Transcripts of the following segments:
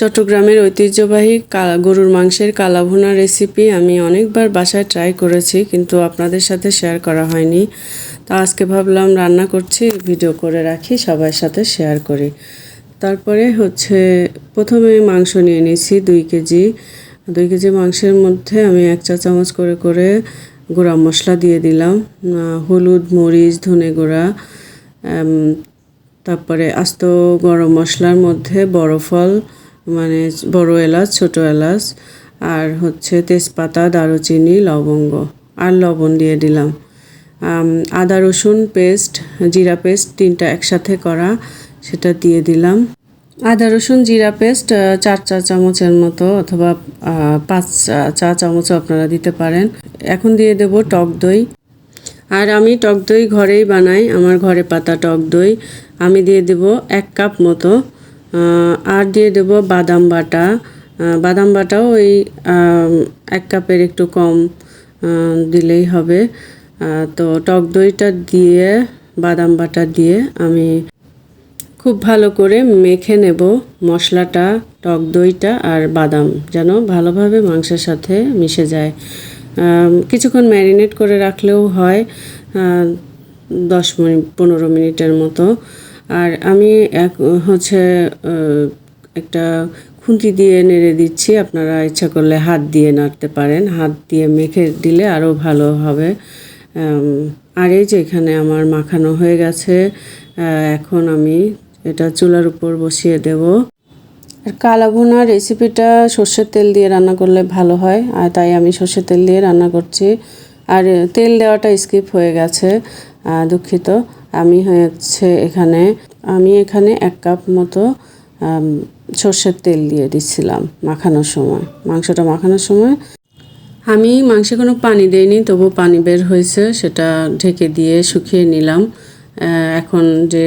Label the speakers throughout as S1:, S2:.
S1: চট্টগ্রামের ঐতিহ্যবাহী গরুর মাংসের কালাভুনা রেসিপি আমি অনেকবার বাসায় ট্রাই করেছি, কিন্তু আপনাদের সাথে শেয়ার করা হয়নি। তা আজকে ভাবলাম রান্না করছি ভিডিও করে রাখি, সবার সাথে শেয়ার করি। তারপরে হচ্ছে, প্রথমে মাংস নিয়ে নিয়েছি দুই কেজি। দুই কেজি মাংসের মধ্যে আমি এক চা চামচ করে করে গুঁড়া মশলা দিয়ে দিলাম হলুদ, মরিচ, ধনে গুঁড়া তারপরে আস্ত গরম মশলার মধ্যে বড় ফল মানে বড় এলাচ, ছোট এলাচ, আর হচ্ছে তেজপাতা, দারুচিনি, লবঙ্গ, আর লবণ দিয়ে দিলাম। আদা, রসুন পেস্ট, জিরা পেস্ট তিনটা একসাথে করা, সেটা দিয়ে দিলাম। আদা, রসুন, জিরা পেস্ট চার চা চামচের মতো অথবা পাঁচ চা- চামচও আপনারা দিতে পারেন। এখন দিয়ে দেব টক দই। আর আমি টক দই ঘরেই বানাই, আমার ঘরে পাতা টক দই। আমি দিয়ে দেব এক কাপ মতো আর দিয়ে দেব বাদাম বাটা। বাদাম বাটাও ওই এক কাপের একটু কম দিলেই হবে। তো টক দইটা দিয়ে, বাদাম বাটা দিয়ে আমি খুব ভালো করে মেখে নেব মশলাটা, টক দইটা আর বাদাম, যেন ভালোভাবে মাংসের সাথে মিশে যায়। কিছুক্ষণ ম্যারিনেট করে রাখলেও হয় দশ মিনিট, পনেরো মিনিটের মতো। আর আমি এক, হচ্ছে একটা খুন্তি দিয়ে নেড়ে দিচ্ছি। আপনারা ইচ্ছা করলে হাত দিয়ে নাড়তে পারেন। হাত দিয়ে মেখে দিলে আরও ভালো হবে। আর এই যে এখানে আমার মাখানো হয়ে গেছে এখন আমি এটা চুলার উপর বসিয়ে দেব। আর কালা ভুনা রেসিপিটা সর্ষের তেল দিয়ে রান্না করলে ভালো হয়, আর তাই আমি সর্ষের তেল দিয়ে রান্না করছি। আর তেল দেওয়াটা স্কিপ হয়ে গেছে দুঃখিত। আমি হচ্ছে এখানে, আমি এখানে এক কাপ মতো সর্ষের তেল দিয়ে দিচ্ছিলাম মাখানোর সময়, মাংসটা মাখানোর সময়। আমি মাংসে কোনো পানি দেইনি তবু পানি বের হয়েছে, সেটা ঢেকে দিয়ে শুকিয়ে নিলাম। এখন যে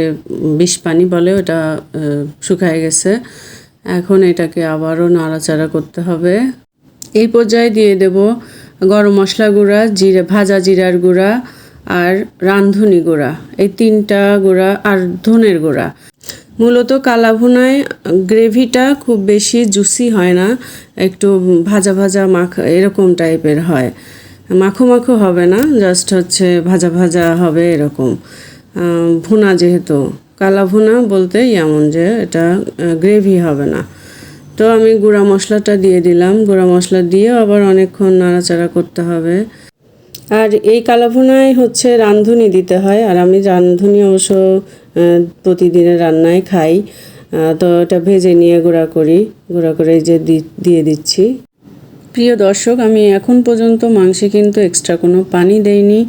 S1: বিষ পানি বলে ওটা শুকায় গেছে। এখন এটাকে আবারও নাড়াচাড়া করতে হবে। এই পর্যায়ে দিয়ে দেব গরম মশলা গুঁড়া, জিরে, ভাজা জিরার গুঁড়া আর রাঁধুনি গুঁড়া। এই তিনটা গুঁড়া আর ধনের গুঁড়া। মূলত কালাভুনায় গ্রেভিটা খুব বেশি জুসি হয় না, একটু ভাজা ভাজা মাখ, এরকম টাইপের হয়। মাখো মাখো হবে না, জাস্ট হচ্ছে ভাজা ভাজা হবে এরকম। ভুনা যেহেতু কালা ভুনা বলতে এমন যে এটা গ্রেভি হবে না। তো আমি গুঁড়া মশলাটা দিয়ে দিলাম। গুঁড়া মশলা দিয়ে আবার অনেকক্ষণ নাড়াচাড়া করতে হবে। আর এই কালাভুনায় হচ্ছে রাঁধুনি দিতে হয়, আর আমি রাঁধুনি অবশ্য প্রতিদিনের রান্নায় খাই। তো এটা ভেজে নিয়ে গুঁড়া করি, গুঁড়া করে যে দিয়ে দিচ্ছি। প্রিয় দর্শক, আমি এখন পর্যন্ত মাংসে কিন্তু এক্সট্রা কোনো পানি দেইনি।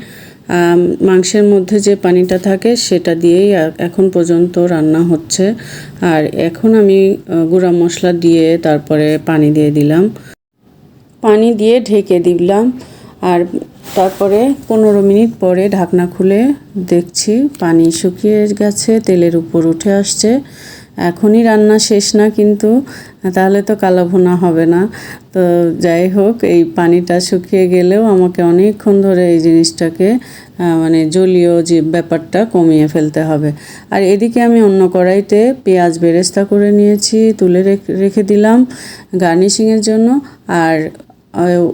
S1: মাংসের মধ্যে যে পানিটা থাকে সেটা দিয়েই এখন পর্যন্ত রান্না হচ্ছে। আর এখন আমি গুঁড়া মশলা দিয়ে তারপরে পানি দিয়ে দিলাম। পানি দিয়ে ঢেকে দিলাম। আর তারপরে পনেরো মিনিট পরে ঢাকনা খুলে দেখছি পানি শুকিয়ে গেছে, তেলের উপর উঠে আসছে। এখনই রান্না শেষ না কিন্তু তাহলে তো কালো ভুনা হবে না। তো যাই হোক, এই পানিটা শুকিয়ে গেলেও আমাকে অনেকক্ষণ ধরে এই জিনিসটাকে মানে জলীয় যে ব্যাপারটা কমিয়ে ফেলতে হবে। আর এদিকে আমি অন্য কড়াইতে পেঁয়াজ বেরেস্তা করে নিয়েছি, তুলে রেখ- দিলাম গার্নিশিংয়ের জন্য। আর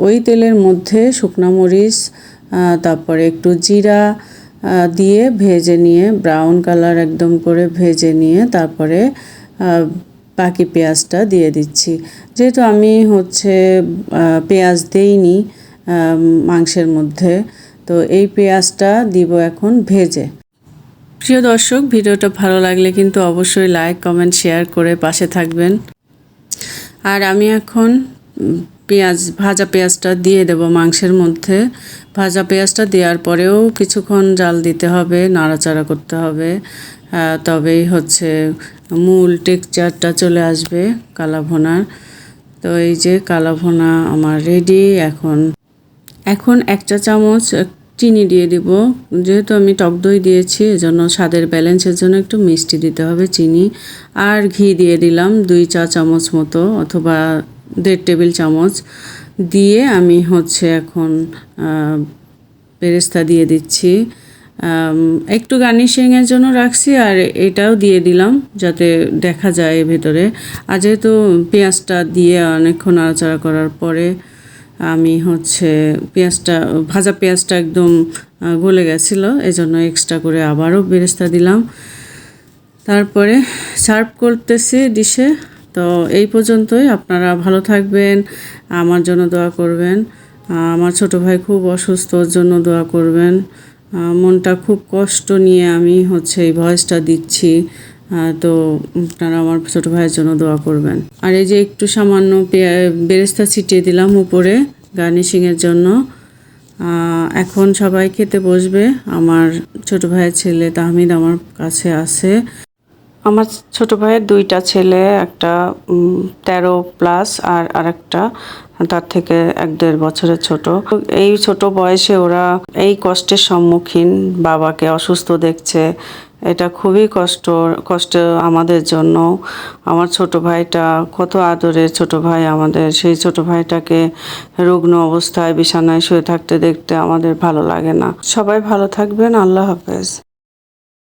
S1: ওই তেলের মধ্যে শুকনা মরিচ তারপরে একটু জিরা দিয়ে ভেজে নিয়ে ব্রাউন কালার একদম করে ভেজে নিয়ে তারপরে বাকি পেঁয়াজটা দিয়ে দিচ্ছি। যেহেতু আমি হচ্ছে পেঁয়াজ দেইনি মাংসের মধ্যে, তো এই পেঁয়াজটা দিব এখন ভেজে। প্রিয় দর্শক, ভিডিওটা ভালো লাগলে কিন্তু অবশ্যই লাইক কমেন্ট শেয়ার করে পাশে থাকবেন। আর আমি এখন পেঁয়াজ, ভাজা পেঁয়াজটা দিয়ে দেব মাংসের মধ্যে। ভাজা পেঁয়াজটা দেওয়ার পরেও কিছুক্ষণ জাল দিতে হবে, নাড়াচাড়া করতে হবে। তবেই হচ্ছে মূল টেক্সচারটা চলে আসবে কালা ভোনার তো এই যে কালা ভোনা আমার রেডি, এখন এখন এক চা চামচ চিনি দিয়ে দিব। যেহেতু আমি টক দই দিয়েছি, এজন্য স্বাদের ব্যালেন্সের জন্য একটু মিষ্টি দিতে হবে চিনি। আর ঘি দিয়ে দিলাম দুই চা চামচ মতো, অথবা দেড় টেবিল চামচ দিয়ে আমি হচ্ছে এখন আহ, বেরেস্তা দিয়ে দিচ্ছি। একটু গার্নিশিংয়ের জন্য রাখছি আর এটাও দিয়ে দিলাম যাতে দেখা যায় ভেতরে। আর যেহেতু পেঁয়াজটা দিয়ে অনেকক্ষণ নাড়াচাড়া করার পরে আমি হচ্ছে পেঁয়াজটা ভাজা পেঁয়াজটা একদম গলে গেছিল এজন্য এক্সট্রা করে আবারও বেরেস্তা দিলাম। তারপরে সার্ভ করতেছি ডিশে তো এই পর্যন্তই। আপনারা ভালো থাকবেন, আমার জন্য দোয়া করবেন। আমার ছোট ভাই খুব অসুস্থ, ওর জন্য দোয়া করবেন। মনটা খুব কষ্ট নিয়ে আমি হচ্ছে এই ভয়েসটা দিচ্ছি। তো আপনারা আমার ছোট ভাইয়ের জন্য দোয়া করবেন। আর এই যে একটু সামান্য বেরেস্তা ছিটিয়ে দিলাম উপরে গার্নিশিংয়ের জন্য। এখন সবাই খেতে বসবে। আমার ছোট ভাইয়ের ছেলে তাহমিদ আমার কাছে আছে। আমার ছোট ভাইয়ের দুইটা ছেলে, একটা তেরো প্লাস আর আরেকটা তার থেকে এক দেড় বছরের ছোট। এই ছোট বয়সে ওরা এই কষ্টের সম্মুখীন বাবাকে অসুস্থ দেখছে। এটা খুবই কষ্ট কষ্ট আমাদের জন্য। আমার ছোট ভাইটা কত আদরের ছোট ভাই আমাদের। সেই ছোট ভাইটাকে রুগ্ন অবস্থায় বিছানায় শুয়ে থাকতে দেখতে আমাদের ভালো লাগে না। সবাই ভালো থাকবেন, আল্লাহ হাফেজ।